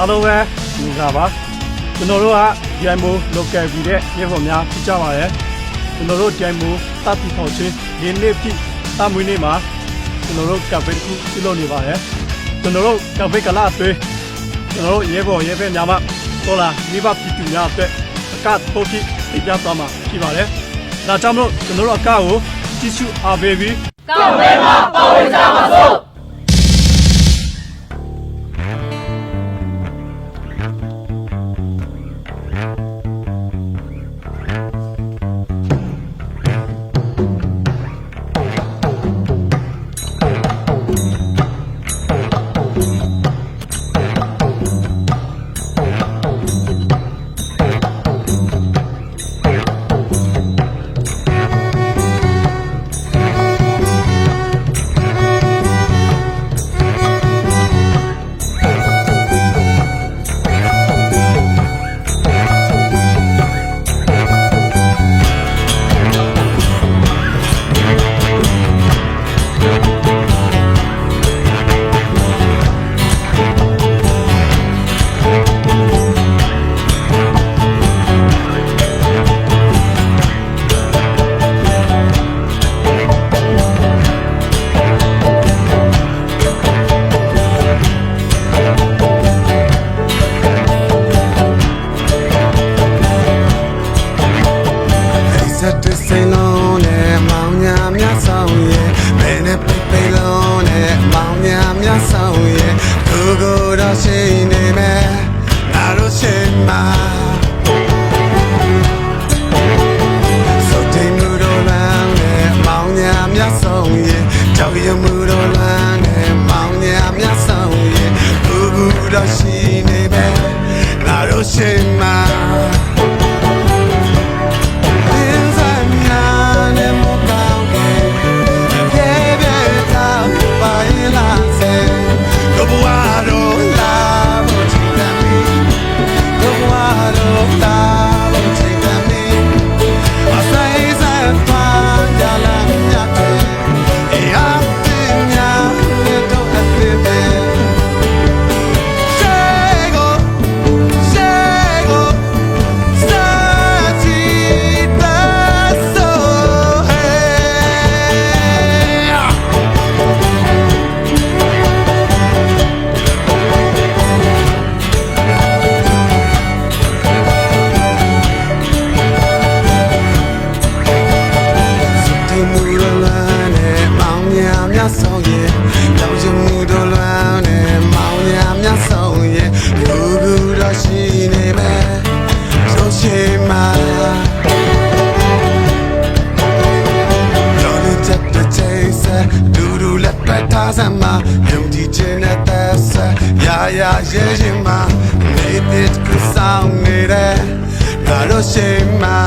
အားလုံးပဲမင်္ဂလာပါကျွန်တော်တို့ကဒိုင်မို local ပြည်တဲ့ရေပေါ်များဖြစ်ကြပါရဲ့ကျွန်တော်တို့ဒိုင်မိုတပ်ပြီးထောင်ချင်းဒီနေ့ဖြစ်တမွေးနေ့မှာကျွန်တော်တို့ကပ်ဖေးတစ်ခုပြုလုပ်နေပါရဲ့ကျွန်တော်တို့ကပ်ဖေးကလာအတွင်းကျွန်တော်တို့ရေပေါ်ရေဖက်များမှာတော်လာမိဘပြည်သူများအတွက်အကပို့ဖြစ်ပြပြသွားမှာဖြစ်ပါတယ်ဒါကြောင့်မလို့ကျွန်တော်တို့အကကိုကြည့်ရှုအားပေးပြီးကောက်ပဲမှာပါဝင်ကြပါစို့စ ညာမြတ်ဆောင်ရဲ့ဘယ်နဲ့ပိတ်ပိတ်လုံးနဲ့မောင်ညာမြတ်ဆောင်ရဲ့ကိုကိုတော့ရှိနေမယ်ငါတို့ရှိမှာစတိမှုတော်လမ်းနဲ့မောင်ညာမြတ်ဆောင်ရဲ့ကြောက်ရွံ့မှုတော်လမ်းနဲ့မောင်ညာမြတ်ဆောင်ရဲ့ကိုကိုတော့ရှိနေမယ်ငါတို့ရှိမှာ နေတဲ့ကဆောင်နေတဲ့ငါတို့ရှိမှာ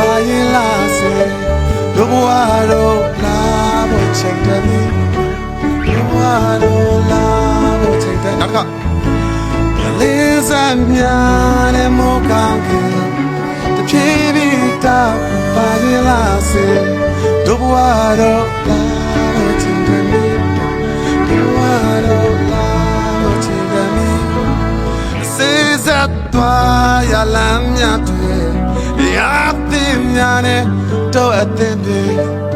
ပါရင်လာစေတို့ဘဝတော့လာဖို့ချိန်တယ်မီတို့ဘဝတော့လာဖို့ချိန်တယ်နောက်ကလင်းစံညာနဲ့မောကောင်းကင်တပြေးပြေးသာပါရင်လာစေတို့ဘဝတော့လာဖို့ချိန်တယ်မီတို့ဘဝတော့လာဖို့ချိန်တယ်မီစေစပ်သွားရလမ်းမြ တ်တွေရာသင်ညာနဲ့တော့အသင်ပြေ